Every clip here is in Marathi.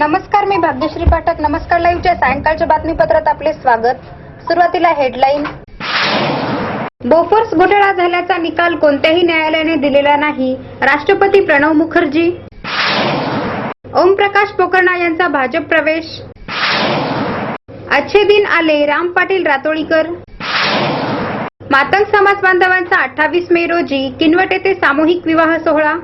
नमस्कार मी भाग्यश्री पाठक. नमस्कार लाईव्हच्या सायंकाळच्या बातमीपत्रात आपले स्वागत. सुरुवातीला हेडलाईन. बोफोर्स घोटाळा झाल्याचा निकाल कोणत्याही न्यायालयाने दिलेला नाही. राष्ट्रपती प्रणव मुखर्जी. ओमप्रकाश पोकर्णा यांचा भाजप प्रवेश. अच्छे दिन आले राम पाटील रातोळीकर मातंग समाज बांधवांचा अठ्ठावीस मे रोजी किनवट येथे सामूहिक विवाह सोहळा.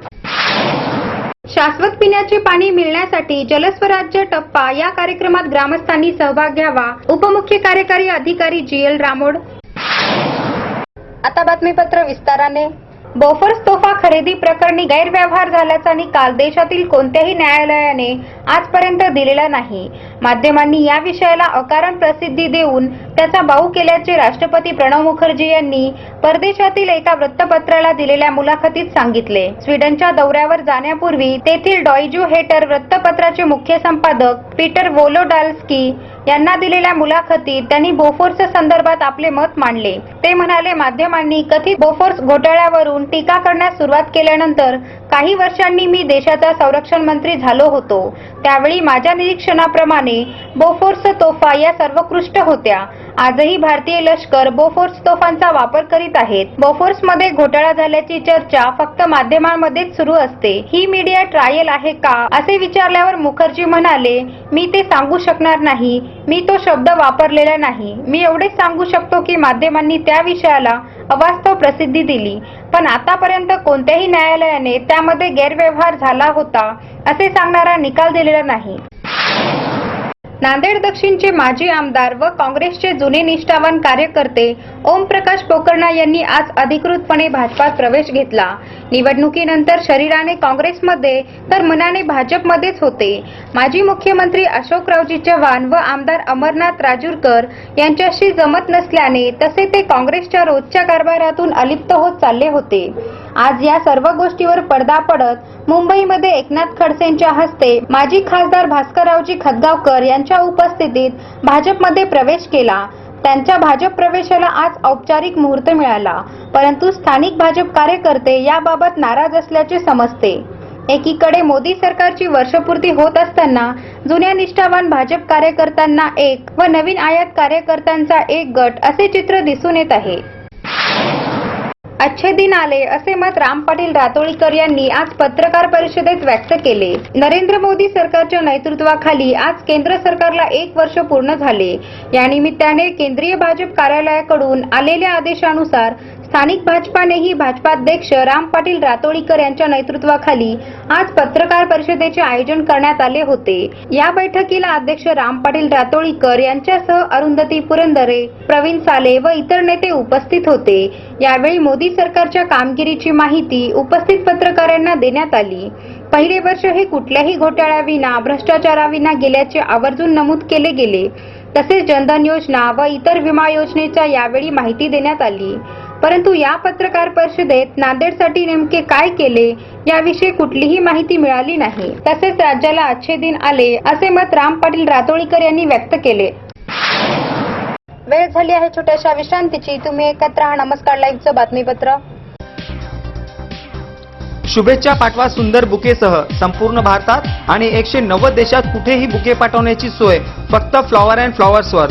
शाश्वत पिण्याचे पाणी मिळण्यासाठी जलस्वराज्य टप्पा या कार्यक्रमात ग्रामस्थांनी सहभाग घ्यावा. उपमुख्य कार्यकारी अधिकारी जी एल रामोड. आता बातमीपत्र विस्ताराने. बोफर्स तोफा खरेदी प्रकरणी गैरव्यवहार झाल्याचा निकाल देशातील कोणत्याही न्यायालयाने आजपर्यंत दिलेला नाही. माध्यमांनी या विषयाला अकारण प्रसिद्धी देऊन त्याचा बाऊ केल्याचे राष्ट्रपती प्रणव मुखर्जी यांनी परदेशातील एका वृत्तपत्राला दिलेल्या मुलाखतीत सांगितले. स्वीडनच्या दौऱ्यावर जाण्यापूर्वी तेथील डॉयजू हेटर वृत्तपत्राचे मुख्य संपादक पीटर वोलोडाल्स्की यांना दिलेल्या मुलाखतीत त्यांनी बोफोर्स संदर्भात आपले मत मांडले. ते म्हणाले माध्यमांनी कथित बोफोर्स घोटाळ्यावरून टीका करण्यास सुरुवात केल्यानंतर काही वर्षांनी मी देशाचा संरक्षण मंत्री झालो होतो. त्यावेळी माझ्या निरीक्षणाप्रमाणे बोफोर्स तोफा या सर्वोत्कृष्ट होत्या. आजही भारतीय लष्कर बोफोर्स तोफांचा वापर करीत आहेत. बोफोर्समध्ये घोटाळा झाल्याची चर्चा फक्त माध्यमांमध्येच सुरू असते. ही मीडिया ट्रायल आहे का? असे विचारल्यावर मुखर्जी म्हणाले मी ते सांगू शकणार नाही. मी तो शब्द वापरलेला नाही. मी एवढेच सांगू शकतो की माध्यमांनी त्या विषयाला अवास्तव प्रसिद्धी दिली. पण आतापर्यंत कोणत्याही न्यायालयाने त्यामध्ये गैरव्यवहार झाला होता असे सांगणारा निकाल दिलेला नाही. नांदेड दक्षिणचे माजी आमदार व काँग्रेसचे जुने निष्ठावान कार्यकर्ते ओमप्रकाश पोकर्णा यांनी आज अधिकृतपणे भाजपात प्रवेश घेतला. निवडणुकीनंतर शरीराने काँग्रेसमध्ये तर मनाने भाजपमध्येच होते. माजी मुख्यमंत्री अशोकरावजी चव्हाण व आमदार अमरनाथ राजूरकर यांच्याशी जमत नसल्याने तसे ते काँग्रेसच्या रोजच्या कारभारातून अलिप्त होत चालले होते. आज या सर्व गोष्टीवर पडदा पडत मुंबईमध्ये एकनाथ खडसेंच्या हस्ते माजी खासदार भास्कररावजी खतगावकर यांच्या उपस्थितीत भाजपमध्ये प्रवेश केला. त्यांच्या भाजप प्रवेशाला आज औपचारिक मुहूर्त मिळाला. परंतु स्थानिक भाजप कार्यकर्ते याबाबत नाराज असल्याचे समजते. एकीकडे मोदी सरकारची वर्षपूर्ती होत असताना जुन्या निष्ठावान भाजप कार्यकर्त्यांना एक व नवीन आयात कार्यकर्त्यांचा एक गट असे चित्र दिसून येत आहे. अच्छे दिन आले असे मत राम पाटील रातोळीकर यांनी आज पत्रकार परिषदेत व्यक्त केले. नरेंद्र मोदी सरकारच्या नेतृत्वाखाली आज केंद्र सरकारला एक वर्ष पूर्ण झाले. या निमित्ताने केंद्रीय भाजप कार्यालयाकडून आलेल्या आदेशानुसार स्थानिक भाजपानेही भाजपाध्यक्ष राम पाटील रातोळीकर यांच्या नेतृत्वाखाली आज पत्रकार परिषदेचे आयोजन करण्यात आले होते. या बैठकीला अध्यक्ष राम पाटील रातोळीकर यांच्यासह अरुंधती पुरंदरे प्रवीण साले व इतर नेते उपस्थित होते. यावेळी मोदी सरकारच्या कामगिरीची माहिती उपस्थित पत्रकारांना देण्यात आली. पहिले वर्ष हे कुठल्याही घोटाळ्याविना भ्रष्टाचाराविना गेल्याचे आवर्जून नमूद केले गेले. तसेच जनधन योजना व इतर विमा योजनेच्या यावेळी माहिती देण्यात आली. परंतु या पत्रकार परिषदेत नांदेडसाठी नेमके काय केले याविषयी कुठलीही माहिती मिळाली नाही. तसेच राज्याला आजचे दिन आले असे मत राम पाटील रातोळीकर यांनी व्यक्त केले. वेळ झाली आहे छोट्याशा विश्रांतीची. तुम्ही एकत्र हा नमस्कार. लाईव्हचं बातमीपत्र. शुभेच्छा पाठवा सुंदर बुकेसह. संपूर्ण भारतात आणि एकशे नव्वद देशात कुठेही बुके पाठवण्याची सोय. फक्त फ्लॉवर अँड फ्लॉवर्सवर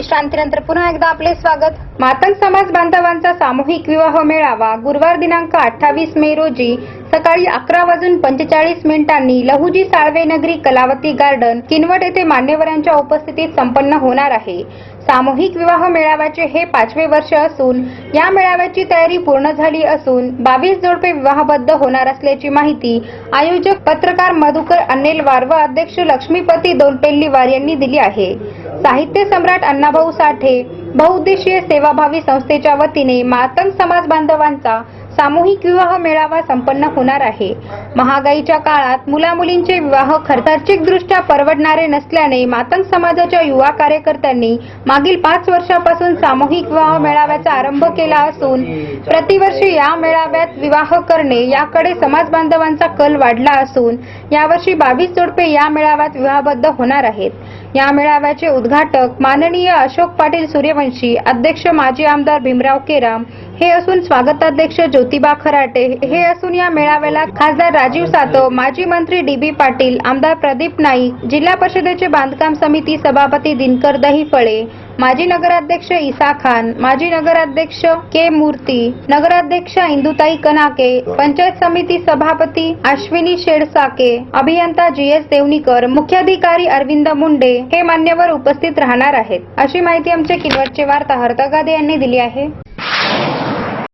विश्रांतीनंतर पुन्हा एकदा आपले स्वागत. मातंग समाज बांधवांचा सामूहिक विवाह मेळावा गुरुवार दिनांक अठ्ठावीस मे रोजी सकाळी अकरा वाजून पंचेचाळीस मिनिटांनी लहुजी साळवे नगरी कलावती गार्डन किनवट येथे मान्यवरांच्या उपस्थितीत संपन्न होणार आहे. सामूहिक विवाह मेळाव्याचे हे पाचवे वर्ष असून या मेळाव्याची तयारी पूर्ण झाली असून बावीस जोडपे विवाहबद्ध होणार असल्याची माहिती आयोजक पत्रकार मधुकर अन्नेलवार व अध्यक्ष लक्ष्मीपती दोनपेल्लीवार यांनी दिली आहे. साहित्य सम्राट अण्णाभाऊ साठे बहुउद्देशीय सेवाभावी संस्थेच्या वतीने मातंग समाज बांधवांचा सामूहिक विवाह मेळावा संपन्न होणार आहे. महागाईच्या काळात मुलामुलींचे विवाह खर्चार्थिकदृष्ट्या परवडणारे नसल्याने मातंग समाजाच्या युवा कार्यकर्त्यांनी मागील पाच वर्षापासून सामूहिक विवाह मेळाव्याचा आरंभ केला असून प्रतिवर्षी या मेळाव्यात विवाह करणे याकडे समाज बांधवांचा कल वाढला असून यावर्षी बावीस जोडपे या मेळाव्यात विवाहबद्ध होणार आहेत. या मेळाव्याचे उद्घाटक माननीय अशोक पाटील सूर्यवंशी अध्यक्ष माजी आमदार भीमराव केराम हे असून स्वागताध्यक्ष ज्योतिबा खराटे हे असून या मेळाव्याला खासदार राजीव सातव माजी मंत्री डी बी पाटील आमदार प्रदीप नाईक जिल्हा परिषदेचे बांधकाम समिती सभापती दिनकर दहीफळे माजी नगराध्यक्ष इसा खान माजी नगराध्यक्ष के मूर्ती नगराध्यक्ष इंदुताई कनाके पंचायत समिती सभापती अश्विनी शेडसाके अभियंता जी एस देवणीकर मुख्याधिकारी अरविंद मुंडे हे मान्यवर उपस्थित राहणार आहेत. अशी माहिती आमचे किनवटचे वार्ताहर तगादे यांनी दिली आहे.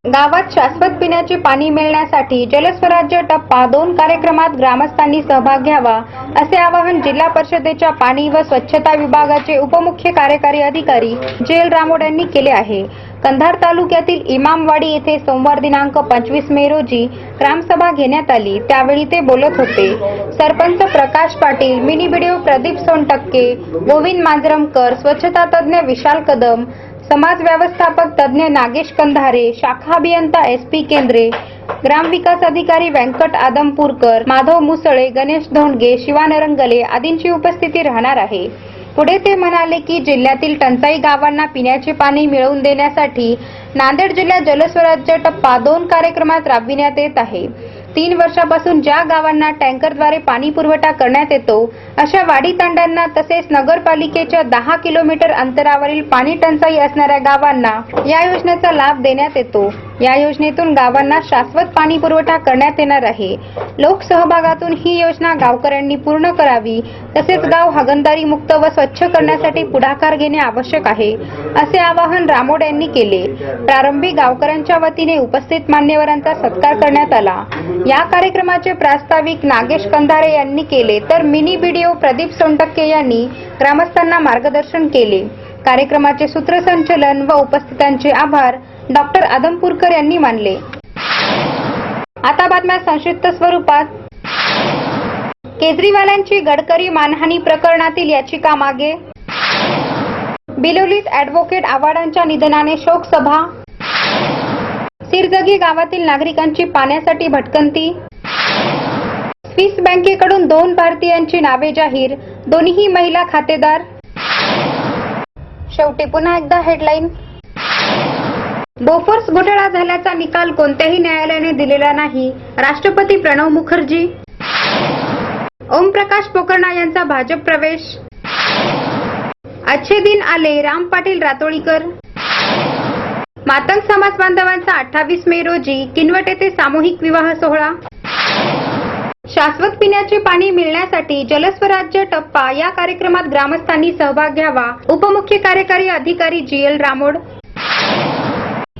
गावात शाश्वत पिण्याचे पाणी मिळण्यासाठी जलस्वराज्य टप्पा दोन कार्यक्रमात ग्रामस्थांनी सहभाग घ्यावा असे आवाहन जिल्हा परिषदेच्या पाणी व स्वच्छता विभागाचे उपमुख्य कार्यकारी अधिकारी जेल रामोड यांनी केले आहे. कंधार तालुक्यातील इमामवाडी येथे सोमवार दिनांक पंचवीस मे रोजी ग्रामसभा घेण्यात आली. त्यावेळी ते बोलत होते सरपंच प्रकाश पाटील मिनी व्हिडिओ प्रदीप सोनटक्के गोविंद मांजरमकर स्वच्छता तज्ज्ञ विशाल कदम समाज व्यवस्थापक तज्ज्ञ नागेश कंधारे शाखा अभियंता एस पी केंद्रे ग्रामविकास अधिकारी व्यंकट आदमपूरकर माधव मुसळे गणेश धोंडगे शिवानरंगले आदींची उपस्थिती राहणार आहे. पुढे ते म्हणाले की जिल्ह्यातील टंचाई गावांना पिण्याचे पाणी मिळवून देण्यासाठी नांदेड जिल्ह्यात जलस्वराज्य टप्पा दोन कार्यक्रमात राबविण्यात येत आहे. तीन वर्षापासून ज्या गावांना टँकरद्वारे पाणी पुरवठा करण्यात येतो अशा वाडी तांड्यांना तसेच नगरपालिकेच्या दहा किलोमीटर अंतरावरील पाणी टंचाई असणाऱ्या गावांना या योजनेचा लाभ देण्यात येतो. या योजनेतून गावांना शाश्वत पाणी पुरवठा करण्यात येणार आहे. लोकसहभागातून ही योजना गावकऱ्यांनी पूर्ण करावी तसेच गाव हागणदारी मुक्त व स्वच्छ करण्यासाठी पुढाकार घेणे आवश्यक आहे असे आवाहन रामोड यांनी केले. प्रारंभी गावकऱ्यांच्या वतीने उपस्थित मान्यवरांचा सत्कार करण्यात आला. या कार्यक्रमाचे प्रास्ताविक नागेश कंधारे यांनी केले तर मिनी बीडीओ प्रदीप सोनटक्के यांनी ग्रामस्थांना मार्गदर्शन केले. कार्यक्रमाचे सूत्रसंचलन व उपस्थितांचे आभार. डॉक्टर आदमपूरकर यांनी मानले. आता बातम्या संक्षिप्त स्वरूपात. केजरीवालांची गडकरी मानहानी प्रकरणातील याचिका मागे. बिलोलीत ॲडव्होकेट आव्हाडांच्या निधनाने शोकसभा. सिरजगी गावातील नागरिकांची पाण्यासाठी भटकंती. स्विस बँकेकडून दोन भारतीयांची नावे जाहीर दोन्ही महिला खातेदार. शेवटी पुन्हा एकदा हेडलाईन. बोफोर्स घोटाळा झाल्याचा निकाल कोणत्याही न्यायालयाने दिलेला नाही. राष्ट्रपती प्रणव मुखर्जी. ओमप्रकाश पोकर्णा यांचा भाजप प्रवेश. अच्छे दिन आले राम पाटील रातोळीकर मातंग समाज बांधवांचा अठ्ठावीस मे रोजी किनवट येथे सामूहिक विवाह सोहळा. शाश्वत पिण्याचे पाणी मिळण्यासाठी जलस्वराज्य टप्पा या कार्यक्रमात ग्रामस्थांनी सहभाग घ्यावा. उपमुख्य कार्यकारी अधिकारी जी एल रामोड.